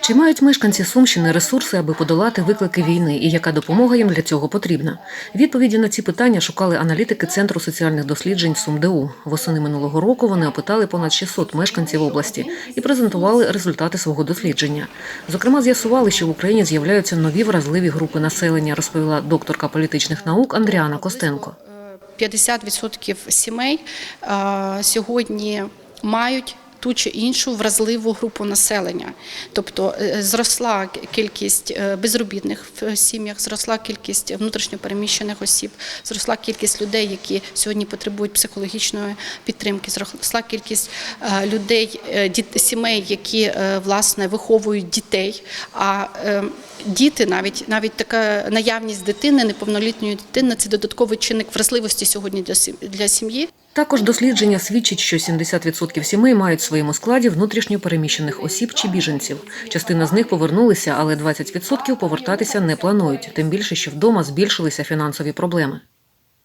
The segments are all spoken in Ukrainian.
Чи мають мешканці Сумщини ресурси, аби подолати виклики війни, і яка допомога їм для цього потрібна? Відповіді на ці питання шукали аналітики Центру соціальних досліджень СумДУ. Восени минулого року вони опитали понад 600 мешканців області і презентували результати свого дослідження. Зокрема, з'ясували, що в Україні з'являються нові вразливі групи населення, розповіла докторка політичних наук Андріана Костенко. 50% сімей е, сьогодні мають ту чи іншу вразливу групу населення. Тобто е, зросла кількість е, безробітних в сім'ях, зросла кількість внутрішньопереміщених осіб, зросла кількість людей, які сьогодні потребують психологічної підтримки, зросла кількість е, людей, е, сімей, які е, власне виховують дітей. А е, діти, навіть навіть така наявність дитини, неповнолітньої дитини, це додатковий чинник вразливості сьогодні для сім- для сім'ї. Також дослідження свідчить, що 70% сімей мають в своєму складі внутрішньо переміщених осіб чи біженців. Частина з них повернулися, але 20% повертатися не планують. Тим більше, що вдома збільшилися фінансові проблеми.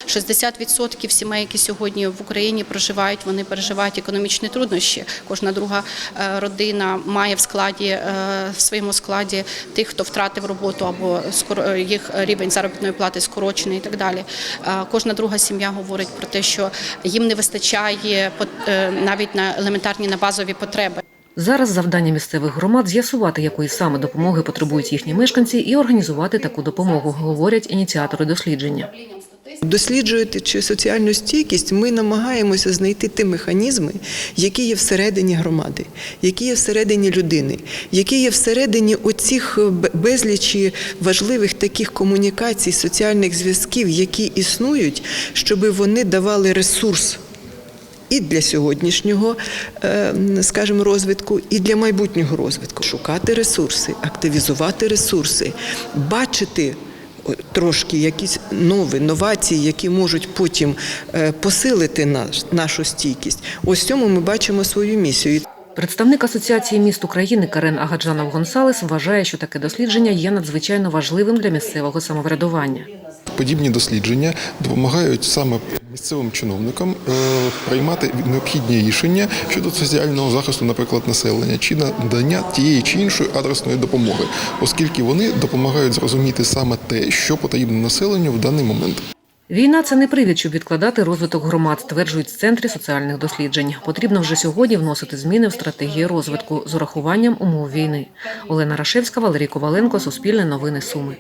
60% сімей, які сьогодні в Україні проживають, вони переживають економічні труднощі. Кожна друга е, родина має в складі е, в своєму складі тих, хто втратив роботу або е, їх рівень заробітної плати скорочений і так далі. Кожна друга сім'я говорить про те, що їм не вистачає навіть на елементарні на базові потреби. Зараз завдання місцевих громад з'ясувати, якої саме допомоги потребують їхні мешканці, і організувати таку допомогу, говорять ініціатори дослідження. Досліджуючи соціальну стійкість, ми намагаємося знайти ті механізми, які є всередині громади, які є всередині людини, які є всередині оцих безлічі важливих таких комунікацій, соціальних зв'язків, які існують, щоб вони давали ресурс. І для сьогоднішнього, е, скажімо, розвитку, і для майбутнього розвитку. Шукати ресурси, активізувати ресурси, бачити трошки якісь нові новації, які можуть потім е, посилити наш, нашу стійкість. Ось в цьому ми бачимо свою місію. Представник Асоціації міст України Карен Агаджанов Гонсалес вважає, що таке дослідження є надзвичайно важливим для місцевого самоврядування. Подібні дослідження допомагають саме місцевим чиновникам е, приймати необхідні рішення щодо соціального захисту, наприклад, населення чи надання тієї чи іншої адресної допомоги, оскільки вони допомагають зрозуміти саме те, що потрібно населенню в даний момент. Війна це не привід, щоб відкладати розвиток громад, стверджують в центрі соціальних досліджень. Потрібно вже сьогодні вносити зміни в стратегії розвитку з урахуванням умов війни. Олена Рашевська, Валерій Коваленко, Суспільне новини Суми.